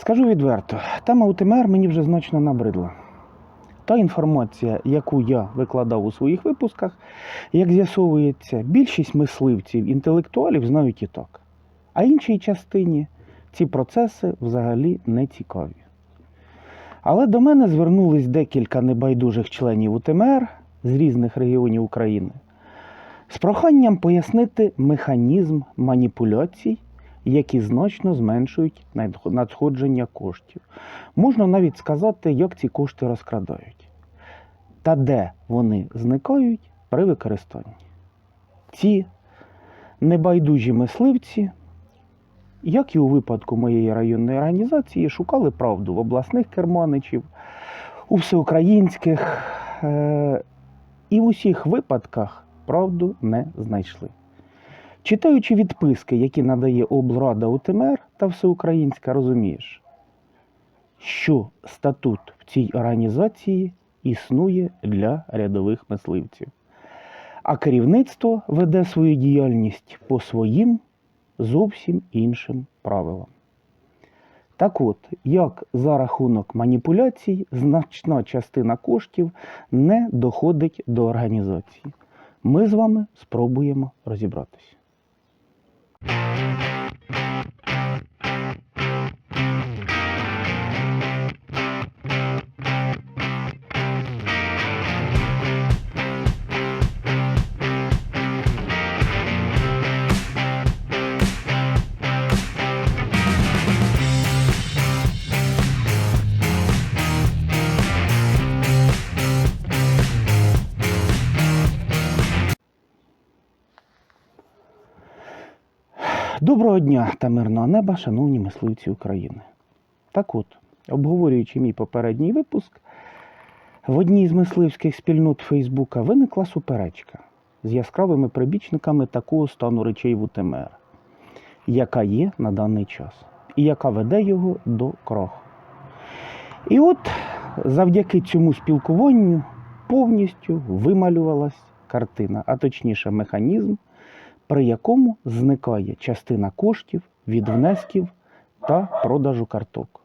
Скажу відверто, тема УТМР мені вже значно набридла. Та інформація, яку я викладав у своїх випусках, як з'ясовується, більшість мисливців, інтелектуалів знають і так. А іншій частині ці процеси взагалі не цікаві. Але до мене звернулись декілька небайдужих членів УТМР з різних регіонів України з проханням пояснити механізм маніпуляцій, які значно зменшують надходження коштів. Можна навіть сказати, як ці кошти розкрадають та де вони зникають при використанні. Ці небайдужі мисливці, як і у випадку моєї районної організації, шукали правду в обласних керманичів, у всеукраїнських е- і в усіх випадках правду не знайшли. Читаючи відписки, які надає облрада УТМР та всеукраїнська, розумієш, що статут в цій організації існує для рядових мисливців, а керівництво веде свою діяльність по своїм зовсім іншим правилам. Так от, як за рахунок маніпуляцій, значна частина коштів не доходить до організації. Ми з вами спробуємо розібратися. Thank you. Доброго дня та мирного неба, шановні мисливці України. Так от, обговорюючи мій попередній випуск, в одній з мисливських спільнот Фейсбука виникла суперечка з яскравими прибічниками такого стану речей в УТМР, яка є на даний час, і яка веде його до краху. І от завдяки цьому спілкуванню повністю вималювалась картина, а точніше механізм, при якому зникає частина коштів від внесків та продажу карток.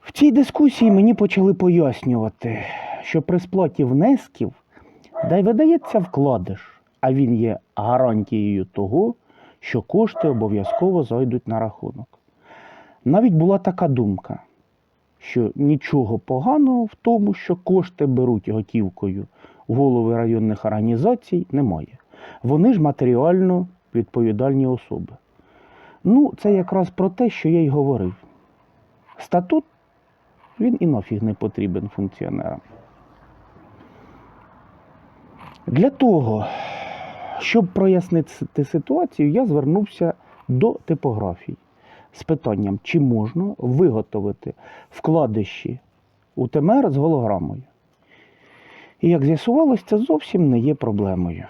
В цій дискусії мені почали пояснювати, що при сплаті внесків де видається вкладиш, а він є гарантією того, що кошти обов'язково зайдуть на рахунок. Навіть була така думка, що нічого поганого в тому, що кошти беруть готівкою голови районних організацій, немає. Вони ж матеріально відповідальні особи. Ну, це якраз про те, що я й говорив. Статут він і нафіг не потрібен функціонерам. Для того, щоб прояснити ситуацію, я звернувся до типографій з питанням, чи можна виготовити вкладиші УТМР з голограмою. І як з'ясувалось, це зовсім не є проблемою.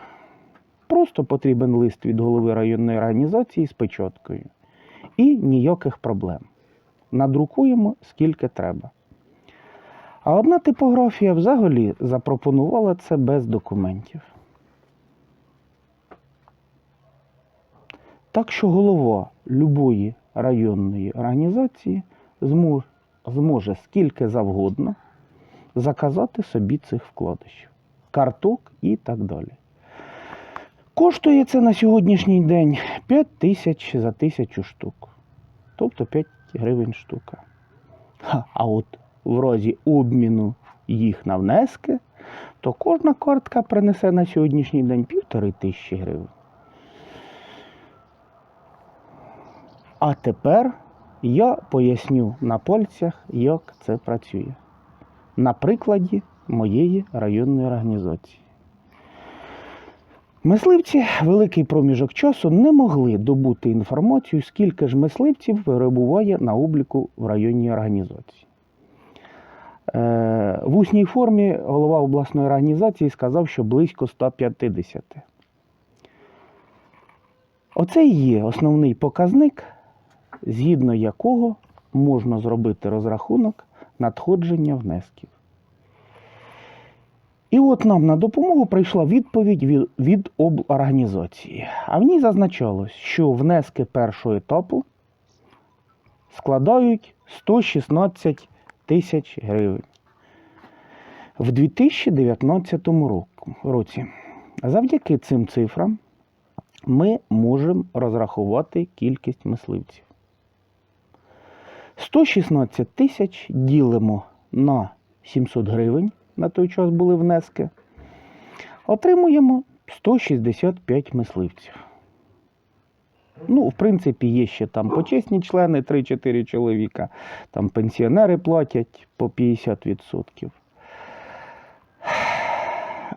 Просто потрібен лист від голови районної організації з печаткою. І ніяких проблем. Надрукуємо скільки треба. А одна типографія взагалі запропонувала це без документів. Так що голова любої районної організації зможе, зможе скільки завгодно заказати собі цих вкладишів, карток і так далі. Коштує це на сьогоднішній день 5 тисяч за тисячу штук. Тобто 5 гривень штука. А от в разі обміну їх на внески, то кожна картка принесе на сьогоднішній день півтори тисячі гривень. А тепер я поясню на пальцях, як це працює. На прикладі моєї районної організації. Мисливці великий проміжок часу не могли добути інформацію, скільки ж мисливців перебуває на обліку в районній організації. Е, В усній формі голова обласної організації сказав, що близько 150. Оце і є основний показник, згідно якого можна зробити розрахунок надходження внесків. І от нам на допомогу прийшла відповідь від, від облорганізації. А в ній зазначалось, що внески першого етапу складають 116 тисяч гривень в 2019 році. Завдяки цим цифрам ми можемо розрахувати кількість мисливців. 116 тисяч ділимо на 700 гривень, на той час були внески. Отримуємо 165 мисливців. Ну, в принципі, є ще там почесні члени, 3-4 чоловіка, там пенсіонери платять по 50%.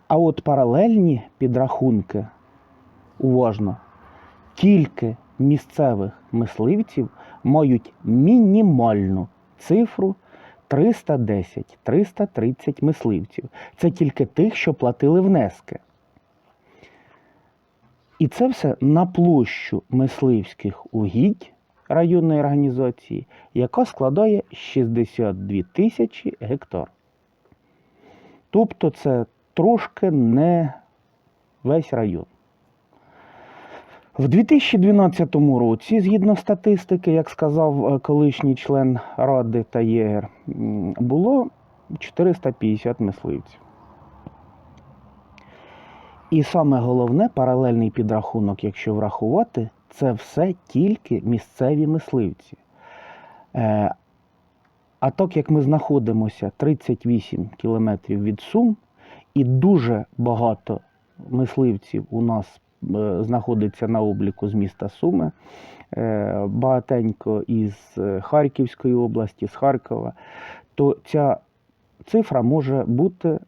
А от паралельні підрахунки, уважно, тільки місцевих мисливців мають мінімальну цифру 310-330 мисливців. Це тільки тих, що платили внески. І це все на площу мисливських угідь районної організації, яка складає 62 тисячі гектар. Тобто це трошки не весь район. В 2012 році, згідно статистики, як сказав е, колишній член Ради та ЄГР, було 450 мисливців. І саме головне, паралельний підрахунок, якщо врахувати, це все тільки місцеві мисливці. Е, А так як ми знаходимося 38 кілометрів від Сум, і дуже багато мисливців у нас знаходиться на обліку з міста Суми, е, багатенько із е, Харківської області, з Харкова, то ця цифра може бути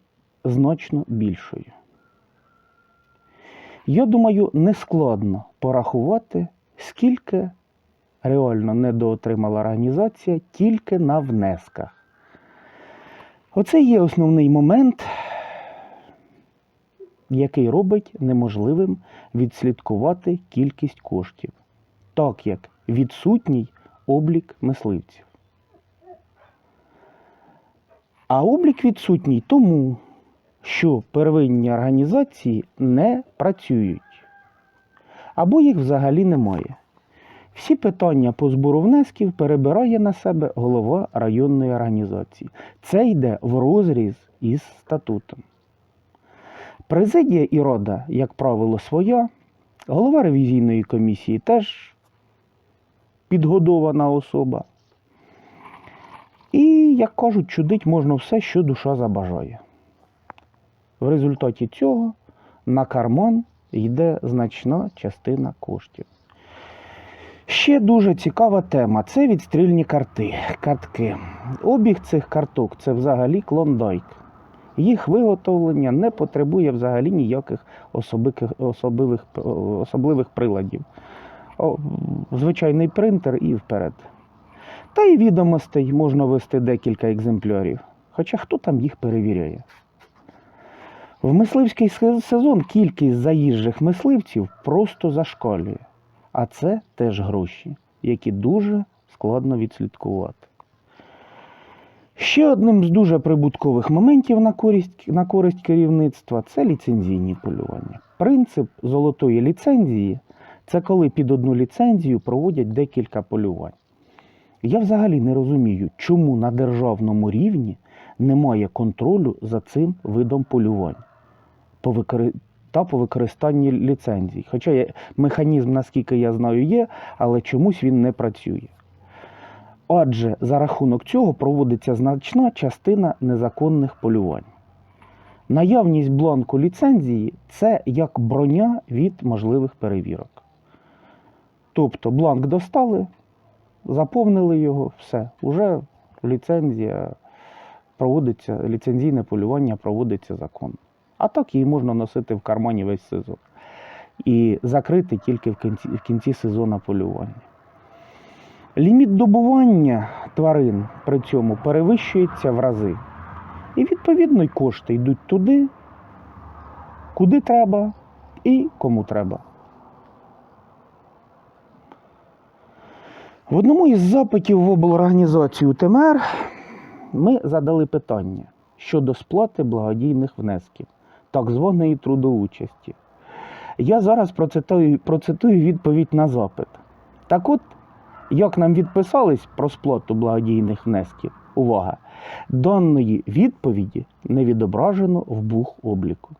значно більшою. Я думаю, нескладно порахувати, скільки реально недоотримала організація тільки на внесках. Оце є основний момент, який робить неможливим відслідкувати кількість коштів, так як відсутній облік мисливців. А облік відсутній тому, що первинні організації не працюють або їх взагалі немає. Всі питання по збору внесків перебирає на себе голова районної організації. Це йде в розріз із статутом. Президія і рада, як правило, своя. Голова ревізійної комісії теж підгодована особа. І, як кажуть, чудить можна все, що душа забажає. В результаті цього на карман йде значна частина коштів. Ще дуже цікава тема це відстрільні карти, картки. Обіг цих карток це взагалі клондайк. Їх виготовлення не потребує взагалі ніяких особливих, особливих приладів. О, Звичайний принтер і вперед. Та й відомостей можна вести декілька екземплярів. Хоча хто там їх перевіряє? В мисливський сезон кількість заїжджих мисливців просто зашкалює. А це теж гроші, які дуже складно відслідкувати. Ще одним з дуже прибуткових моментів на користь, на користь керівництва це ліцензійні полювання. Принцип золотої ліцензії це коли під одну ліцензію проводять декілька полювань. Я взагалі не розумію, чому на державному рівні немає контролю за цим видом полювань та по використанні ліцензій. Хоча механізм, наскільки я знаю, є, але чомусь він не працює. Адже за рахунок цього проводиться значна частина незаконних полювань. Наявність бланку ліцензії це як броня від можливих перевірок. Тобто бланк достали, заповнили його, все, уже ліцензія проводиться, ліцензійне полювання проводиться законно. А так її можна носити в кармані весь сезон. І закрити тільки в кінці, в кінці сезону полювання. Ліміт добування тварин при цьому перевищується в рази. І відповідно й кошти йдуть туди, куди треба і кому треба. В одному із запитів в облорганізацію ТМР ми задали питання щодо сплати благодійних внесків, так званої трудоучасті. Я зараз процитую, процитую відповідь на запит. Так от, Як нам відписались про сплату благодійних внесків? Увага! Даної відповіді не відображено в бухобліку.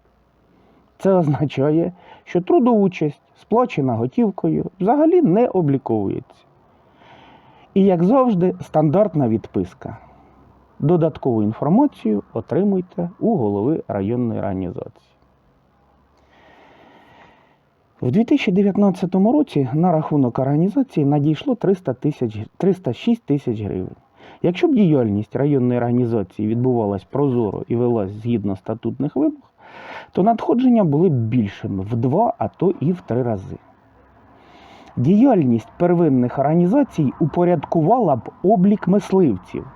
Це означає, що трудоучасть, сплачена готівкою, взагалі не обліковується. І, як завжди, стандартна відписка. Додаткову інформацію отримуйте у голови районної організації. В 2019 році на рахунок організації надійшло 300 тисяч, 306 тисяч гривень. Якщо б діяльність районної організації відбувалась прозоро і велась згідно статутних вимог, то надходження були б більшими в два, а то і в три рази. Діяльність первинних організацій упорядкувала б облік мисливців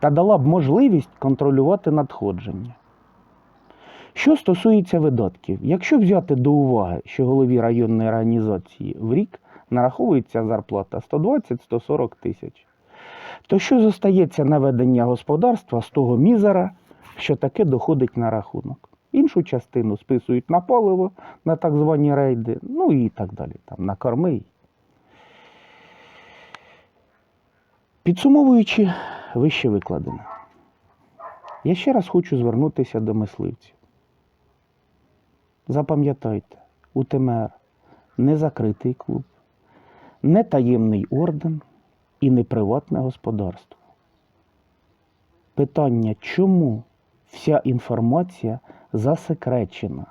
та дала б можливість контролювати надходження. Що стосується видатків, якщо взяти до уваги, що голові районної організації в рік нараховується зарплата 120-140 тисяч, то що зостається на ведення господарства з того мізера, що таке доходить на рахунок? Іншу частину списують на паливо, на так звані рейди, ну і так далі, там, на корми. Підсумовуючи вище викладене, я ще раз хочу звернутися до мисливців. Запам'ятайте, УТМР не закритий клуб, не таємний орден і не приватне господарство. Питання, чому вся інформація засекречена?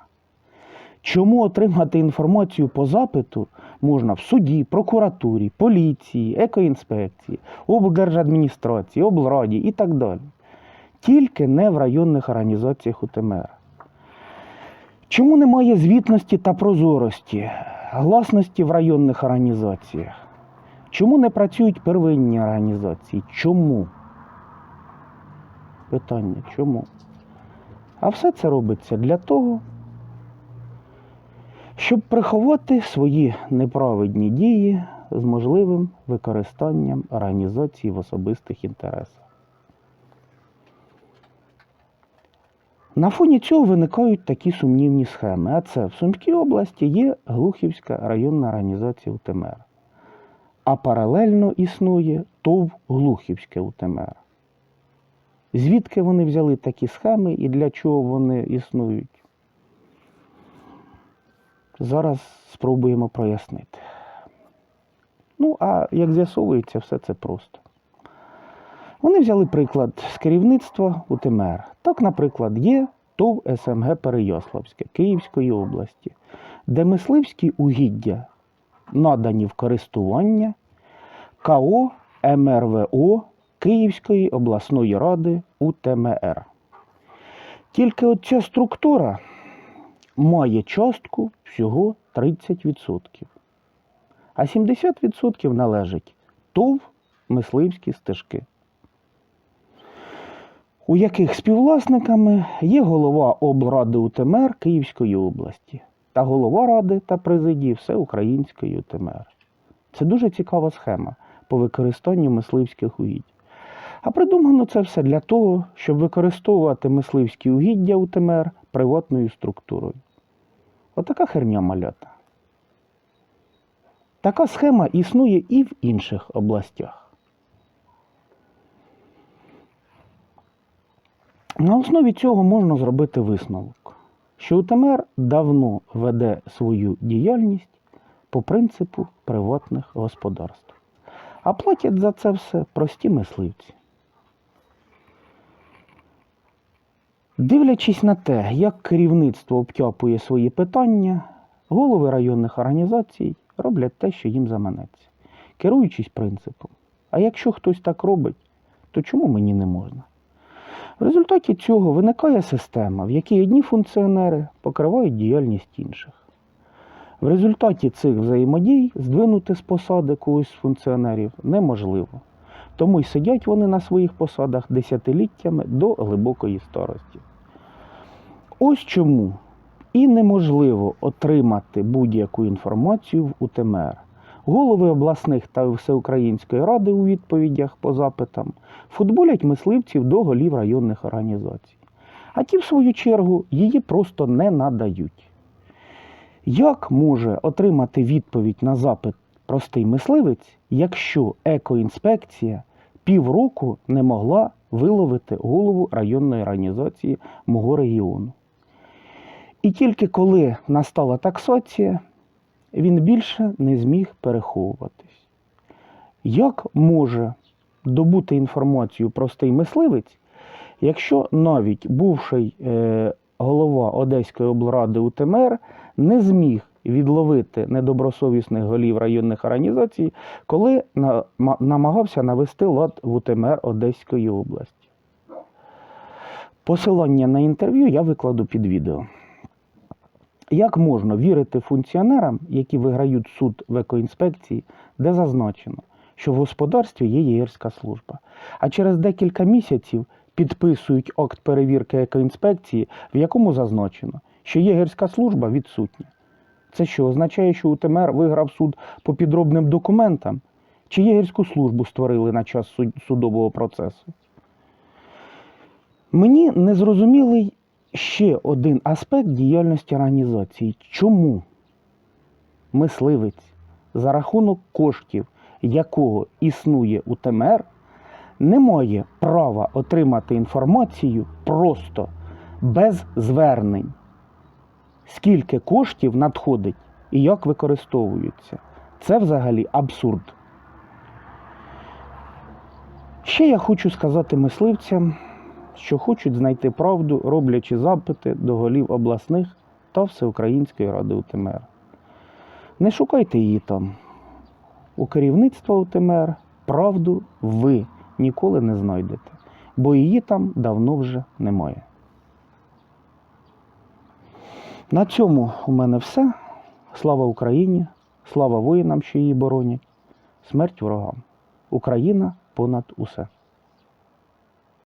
Чому отримати інформацію по запиту можна в суді, прокуратурі, поліції, екоінспекції, облдержадміністрації, облраді і так далі? Тільки не в районних організаціях УТМР. Чому немає звітності та прозорості, гласності в районних організаціях? Чому не працюють первинні організації? Чому? Питання чому? А все це робиться для того, щоб приховати свої неправедні дії з можливим використанням організації в особистих інтересах. На фоні цього виникають такі сумнівні схеми. А це в Сумській області є Глухівська районна організація УТМР. А паралельно існує ТОВ Глухівське УТМР. Звідки вони взяли такі схеми і для чого вони існують? Зараз спробуємо прояснити. Ну, а як з'ясовується, все це просто. Вони взяли приклад з керівництва УТМР. Так, наприклад, є ТОВ СМГ Переяславське Київської області, де мисливські угіддя надані в користування КО МРВО Київської обласної ради УТМР. Тільки от ця структура має частку всього 30%, а 70% належить ТОВ мисливські стежки у яких співвласниками є голова облради УТМР Київської області та голова ради та президії Всеукраїнської УТМР. Це дуже цікава схема по використанню мисливських угідь. А придумано це все для того, щоб використовувати мисливські угіддя УТМР приватною структурою. Отака херня малята. Така схема існує і в інших областях. На основі цього можна зробити висновок, що УТМР давно веде свою діяльність по принципу приватних господарств. А платять за це все прості мисливці. Дивлячись на те, як керівництво обтяпує свої питання, голови районних організацій роблять те, що їм заманеться, керуючись принципом. А якщо хтось так робить, то чому мені не можна? В результаті цього виникає система, в якій одні функціонери покривають діяльність інших. В результаті цих взаємодій здвинути з посади когось з функціонерів неможливо. Тому й сидять вони на своїх посадах десятиліттями до глибокої старості. Ось чому і неможливо отримати будь-яку інформацію в УТМР. Голови обласних та всеукраїнської ради у відповідях по запитам футболять мисливців до голів районних організацій. А ті, в свою чергу, її просто не надають. Як може отримати відповідь на запит простий мисливець, якщо екоінспекція півроку не могла виловити голову районної організації мого регіону? І тільки коли настала таксація, він більше не зміг переховуватись. Як може добути інформацію простий мисливець, якщо навіть бувший е, голова Одеської облради УТМР не зміг відловити недобросовісних голів районних організацій, коли на- ма- намагався навести лад в УТМР Одеської області? Посилання на інтерв'ю я викладу під відео. Як можна вірити функціонерам, які виграють суд в екоінспекції, де зазначено, що в господарстві є єгерська служба, а через декілька місяців підписують акт перевірки екоінспекції, в якому зазначено, що єгерська служба відсутня. Це що означає, що УТМР виграв суд по підробним документам? Чи єгерську службу створили на час судового процесу? Мені незрозумілий ще один аспект діяльності організації. Чому мисливець, за рахунок коштів якого існує УТМР, не має права отримати інформацію просто без звернень, скільки коштів надходить і як використовуються. Це взагалі абсурд. Ще я хочу сказати мисливцям, що хочуть знайти правду, роблячи запити до голів обласних та Всеукраїнської ради УТМР. Не шукайте її там. У керівництва УТМР правду ви ніколи не знайдете, бо її там давно вже немає. На цьому у мене все. Слава Україні, слава воїнам, що її боронять, смерть ворогам. Україна понад усе.